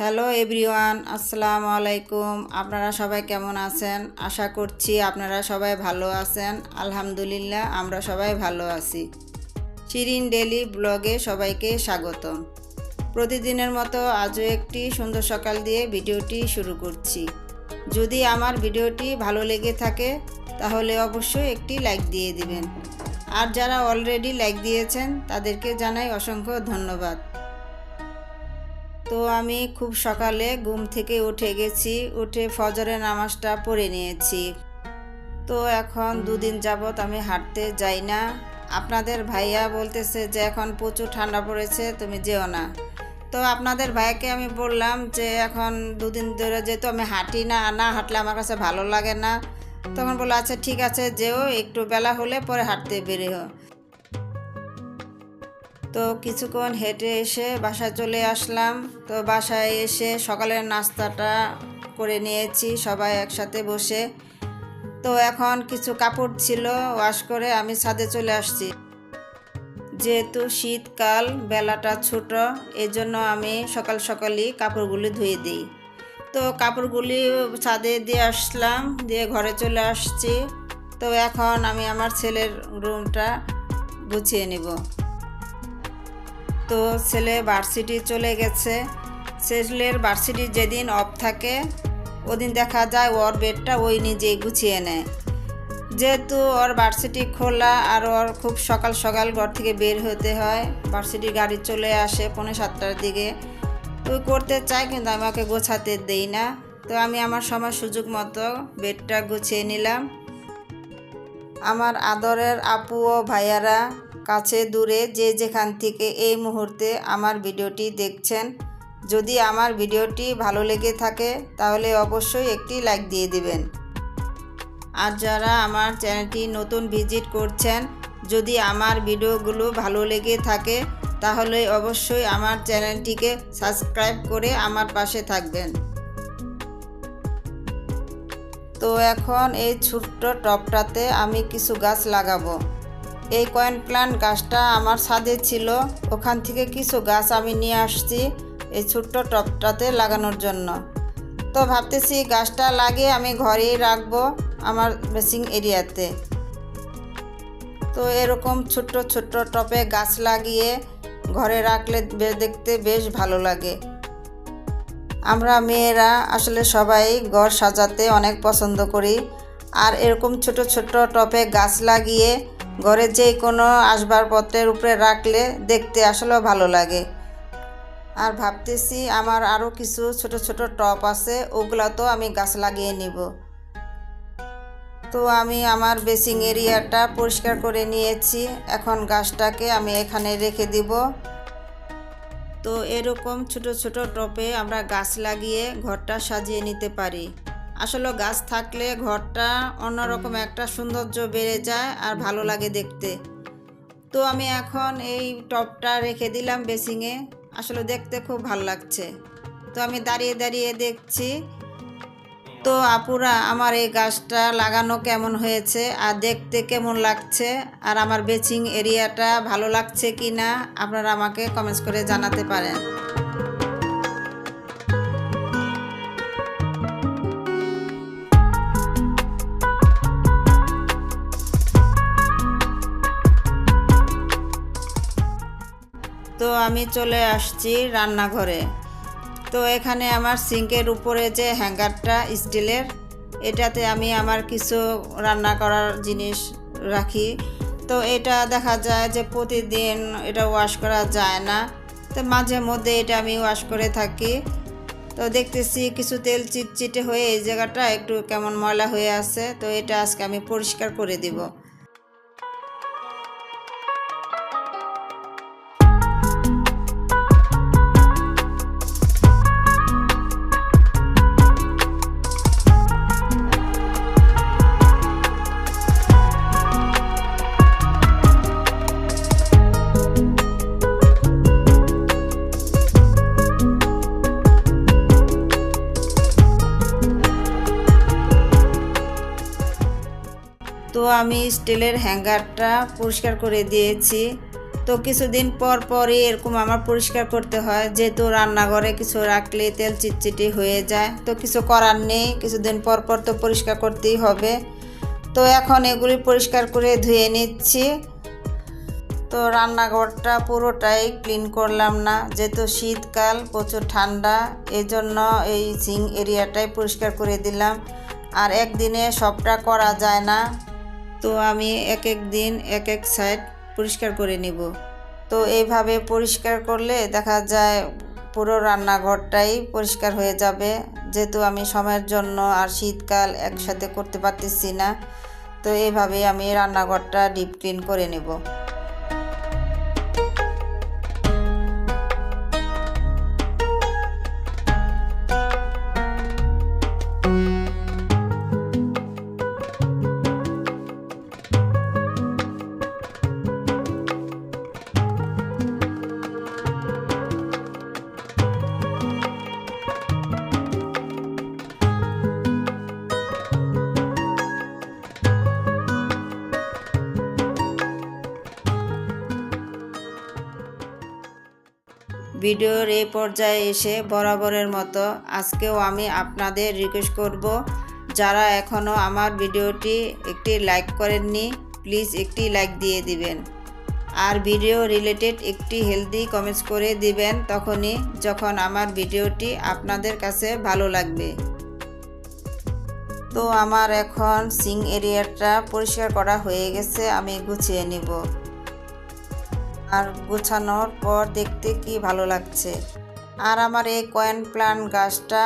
Hello everyone আসসালামু আলাইকুম। আপনারা সবাই কেমন আছেন? আশা করছি আপনারা সবাই ভালো আছেন। আলহামদুলিল্লাহ, আমরা সবাই ভালো আছি। শিরিন ডেলি ব্লগে সবাইকে স্বাগতম। প্রতিদিনের মতো আজও একটি সুন্দর সকাল দিয়ে ভিডিওটি শুরু করছি। যদি আমার ভিডিওটি ভালো লেগে থাকে, তাহলে অবশ্যই একটি লাইক দিয়ে দিবেন। আর যারা অলরেডি লাইক দিয়েছেন, তাদেরকে জানাই অসংখ্য ধন্যবাদ। তো আমি খুব সকালে ঘুম থেকে উঠে গেছি, উঠে ফজরের নামাজটা পড়ে নিয়েছি। তো এখন দুদিন যাবত আমি হাঁটতে যাই না। আপনাদের ভাইয়া বলতেছে যে এখন প্রচুর ঠান্ডা পড়েছে, তুমি যেও না। তো আপনাদের ভাইকে আমি বললাম যে এখন দুদিন ধরে যেহেতু আমি হাঁটি না না হাঁটলে আমার কাছে ভালো লাগে না। তখন বলল আচ্ছা ঠিক আছে, যেও, একটু বেলা হলে পরে হাঁটতে বেরিও তো কিছুক্ষণ হেঁটে এসে বাসায় চলে আসলাম। তো বাসায় এসে সকালের নাস্তাটা করে নিয়েছি, সবাই একসাথে বসে। তো এখন কিছু কাপড় ছিল ওয়াশ করে আমি ছাদে চলে আসছি। যেহেতু শীতকাল, বেলাটা ছোট এই জন্য আমি সকাল সকালই কাপড়গুলি ধুয়ে দিই। তো কাপড়গুলি ছাদে দিয়ে আসলাম, দিয়ে ঘরে চলে আসছি। তো এখন আমি আমার ছেলের রুমটা গুছিয়ে নেব। তো ছেলে ভার্সিটি চলে গেছে। ছেলের ভার্সিটি যেদিন অফ থাকে, ওদিন দেখা যায় ওর বেডটা ওই নিজেই গুছিয়ে নেয়। যেহেতু ওর ভার্সিটি খোলা আর ওর খুব সকাল সকাল ঘর থেকে বের হতে হয় ভার্সিটি গাড়ি চলে আসে পৌনে সাতটার দিকে। ওই করতে চাই কিন্তু আমাকে গোছাতে দেই না। তো আমি আমার সময় সুযোগ মতো বেডটা গুছিয়ে নিলাম। আমার আদরের আপু ও ভাইয়ারা কাছে দূরে যে যেখান থেকে এই মুহূর্তে আমার ভিডিওটি দেখছেন, যদি আমার ভিডিওটি ভালো লেগে থাকে, তাহলে অবশ্যই একটি লাইক দিয়ে দিবেন। আর যারা আমার চ্যানেলটি নতুন ভিজিট করছেন, যদি আমার ভিডিওগুলো ভালো লেগে থাকে, তাহলে অবশ্যই আমার চ্যানেলটিকে সাবস্ক্রাইব করে আমার পাশে থাকবেন। তো এখন এই ছোট্ট টপটাতে আমি কিছু গাছ লাগাবো। এই কয়েন প্লান্ট গাছটা আমার ছাদে ছিল। ওখান থেকে কিছু গাছ আমি নিয়ে আসছি এই ছোট্ট টপটাতে লাগানোর জন্য। তো ভাবতেছি গাছটা লাগিয়ে আমি ঘরেই রাখব আমার বেসিং এরিয়াতে। তো এরকম ছোট্ট ছোট্ট টপে গাছ লাগিয়ে ঘরে রাখলে দেখতে বেশ ভালো লাগে। আমরা মেয়েরা আসলে সবাই ঘর সাজাতে অনেক পছন্দ করি। আর এরকম ছোট ছোট টপে গাছ লাগিয়ে ঘরে যে কোনো আসবাবপত্রের উপরে রাখলে দেখতে আসলেও ভালো লাগে। আর ভাবতেছি আমার আরও কিছু ছোট ছোট টপ আছে ওগুলাতেও আমি গাছ লাগিয়ে নিব। তো আমি আমার বেসিং এরিয়াটা পরিষ্কার করে নিয়েছি। এখন গাছটাকে আমি এখানে রেখে দিব। তো এরকম ছোট ছোট টপে আমরা গাছ লাগিয়ে ঘরটা সাজিয়ে নিতে পারি। আসলে গাছ থাকলে ঘরটা অন্যরকম একটা সৌন্দর্য বেড়ে যায় আর ভালো লাগে দেখতে। তো আমি এখন এই টপটা রেখে দিলাম বেসিংয়ে। আসলে দেখতে খুব ভালো লাগছে। তো আমি দাঁড়িয়ে দাঁড়িয়ে দেখছি তো আপুরা, আমার এই গাছটা লাগানো কেমন হয়েছে? আর দেখতে কেমন লাগছে? আর আমার বেচিং এরিয়াটা ভালো লাগছে কি না আপনারা আমাকে কমেন্টস করে জানাতে পারেন। তো আমি চলে আসছি রান্নাঘরে। তো এখানে আমার সিঙ্কের উপরে যে হ্যাঙ্গারটা, স্টিলের, এটাতে আমি আমার কিছু রান্না করার জিনিস রাখি। তো এটা দেখা যায় যে প্রতিদিন এটা ওয়াশ করা যায় না। তো মাঝে মধ্যে এটা আমি ওয়াশ করে থাকি। তো দেখতেছি কিছু তেল চিটচিটে হয়ে এই জায়গাটা একটু কেমন ময়লা হয়ে আছে। তো এটা আজকে আমি পরিষ্কার করে দিব। আমি স্টিলের হ্যাঙ্গারটা পরিষ্কার করে দিয়েছি। তো কিছুদিন পর পরই এরকম আমার পরিষ্কার করতে হয়। যেহেতু রান্নাঘরে কিছু রাখলে তেল চিটচিটি হয়ে যায়। তো কিছু করার নেই। কিছুদিন পর পর তো পরিষ্কার করতেই হবে। তো এখন এগুলি পরিষ্কার করে ধুয়ে নিচ্ছি। তো রান্নাঘরটা পুরোটাই ক্লিন করলাম না। যেহেতু শীতকাল, প্রচুর ঠান্ডা এই জন্য এই সিং এরিয়াটাই পরিষ্কার করে দিলাম। আর একদিনে সবটা করা যায় না। তো আমি এক এক দিন, এক এক সাইড পরিষ্কার করে নিব। তো এইভাবে পরিষ্কার করলে দেখা যায় পুরো রান্নাঘরটাই পরিষ্কার হয়ে যাবে। যেহেতু আমি সময়ের জন্য আর শীতকাল একসাথে করতে পারতেছি না, তো এইভাবে আমি রান্নাঘরটা ডিপ ক্লিন করে নেব। ভিডিওর এই পর্যায়ে এসে বরাবরের মতো আজকেও আমি আপনাদের রিকোয়েস্ট করব, যারা এখনও আমার ভিডিওটি একটি লাইক করেননি প্লিজ একটি লাইক দিয়ে দিবেন। আর ভিডিও রিলেটেড একটি হেলদি কমেন্টস করে দিবেন তখনই যখন আমার ভিডিওটি আপনাদের কাছে ভালো লাগবে। তো আমার এখন সিং এরিয়াটা পরিষ্কার করা হয়ে গেছে, আমি গুছিয়ে নিব। আর গোছানোর পর দেখতে কি ভালো লাগছে। আর আমার এই কয়েন প্লান্ট গাছটা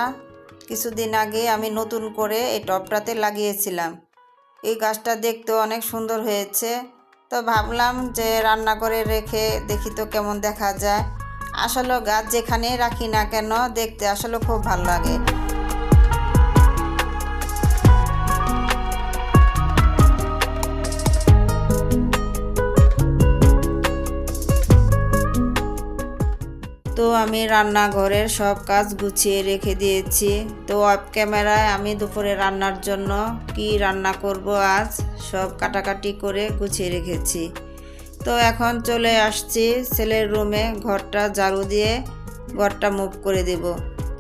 কিছুদিন আগে আমি নতুন করে এই টবটাতে লাগিয়েছিলাম। এই গাছটা দেখতে অনেক সুন্দর হয়েছে। তো ভাবলাম যে রান্না করে রেখে দেখি তো কেমন দেখা যায়। আসলে গাছ যেখানে রাখি না কেন দেখতে আসলে খুব ভালো লাগে। আমি রান্নাঘরের সব কাজ গুছিয়ে রেখে দিয়েছি। তো অফ ক্যামেরায় আমি দুপুরে রান্নার জন্য কি রান্না করব আজ? সব কাটাকাটি করে গুছিয়ে রেখেছি। তো এখন চলে আসছি ছেলের রুমে ঘরটা ঝাড়ু দিয়ে, ঘরটা মুভ করে দেব।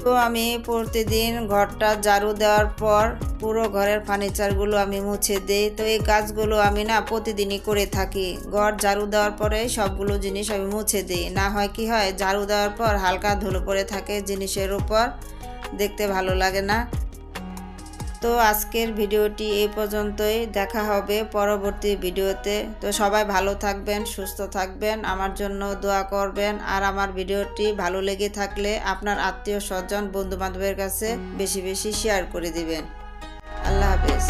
তো আমি প্রতিদিন ঘরটা ঝাড়ু দেওয়ার পর পুরো ঘরের ফার্নিচারগুলো আমি মুছে দিই। তো এই কাজগুলো আমি না প্রতিদিনই করে থাকি। ঘর ঝাড়ু দেওয়ার পরে সবগুলো জিনিস আমি মুছে দিই। না হয় কি হয়, ঝাড়ু দেওয়ার পর হালকা ধুলো পড়ে থাকে জিনিসের উপর। দেখতে ভালো লাগে না। তো আজকের ভিডিওটি এই পর্যন্তই। দেখা হবে পরবর্তী ভিডিওতে। তো সবাই ভালো থাকবেন, সুস্থ থাকবেন, আমার জন্য দোয়া করবেন। আর আমার ভিডিওটি ভালো লেগে থাকলে আপনার আত্মীয় স্বজন বন্ধু বান্ধবের কাছে বেশি বেশি শেয়ার করে দিবেন। আল্লাহ হাফেজ।